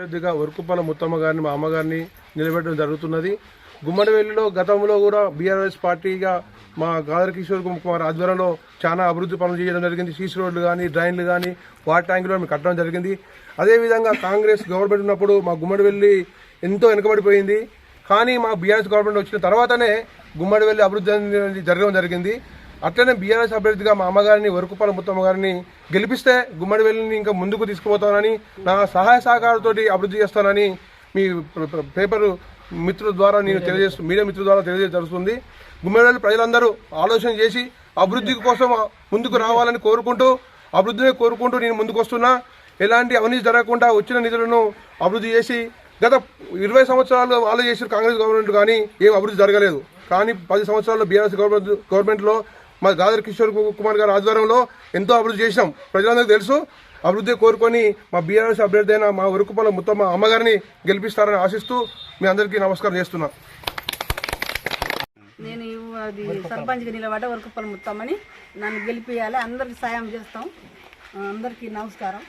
అభ్యర్థిగా వరకుప్పల ముత్తమ్మ గారిని మా అమ్మగారిని నిలబెట్టడం జరుగుతున్నది. గుమ్మడివెల్లిలో గతంలో కూడా బీఆర్ఎస్ పార్టీగా మా గాదర్ కిషోర్ కుమార్ ఆధ్వర్యంలో చాలా అభివృద్ధి పనులు చేయడం జరిగింది. సీసీ రోడ్లు కానీ డ్రైన్లు కానీ వాటర్ ట్యాంకులు మేము కట్టడం జరిగింది. అదేవిధంగా కాంగ్రెస్ గవర్నమెంట్ ఉన్నప్పుడు మా గుమ్మడివెల్లి ఎంతో వెనుకబడిపోయింది. కానీ మా బీఆర్ఎస్ గవర్నమెంట్ వచ్చిన తర్వాతనే గుమ్మడివెల్లి అభివృద్ధి అనేది జరగడం జరిగింది. అట్లనే బీఆర్ఎస్ అభ్యర్థిగా మా అమ్మగారిని వరకుపాల ముత్తమ్మ గారిని గెలిపిస్తే గుమ్మడి వెళ్ళిని ఇంకా ముందుకు తీసుకుపోతానని నా సహాయ సహకారాలతోటి అభివృద్ధి చేస్తానని మీ పేపరు పేపర్ మిత్రుల ద్వారా నేను తెలియజేస్తు మీడియా మిత్రుల ద్వారా తెలియజేస్తుంది గుమ్మడి ప్రజలందరూ ఆలోచన చేసి అభివృద్ధి కోసం ముందుకు రావాలని కోరుకుంటూ అభివృద్ధిని కోరుకుంటూ నేను ముందుకు వస్తున్నా ఎలాంటి అవినీతి జరగకుండా వచ్చిన నిధులను అభివృద్ధి చేసి గత ఇరవై సంవత్సరాలు వాళ్ళు చేసిన కాంగ్రెస్ గవర్నమెంట్ కానీ ఏం అభివృద్ధి జరగలేదు. కానీ పది సంవత్సరాల్లో బీఆర్ఎస్ గవర్నమెంట్ గవర్నమెంట్లో మా గాదర్ కిషోర్ కుమార్ గారి ఆధ్వర్యంలో ఎంతో అభివృద్ధి చేసినాం ప్రజలందరికీ తెలుసు. అభివృద్ధి కోరుకొని మా బీఆర్ఎస్ అభ్యర్థి అయిన మా ఉరుకుపల ముత్తమ్మ అమ్మగారిని గెలిపిస్తారని ఆశిస్తూ మీ అందరికీ నమస్కారం చేస్తున్నా. నేను అది సర్పంచ్గా నిలబడ్డ వరకుప్పల ముత్తమ్మని నన్ను గెలిపియాలి. అందరికి సాయం చేస్తాం. అందరికీ నమస్కారం.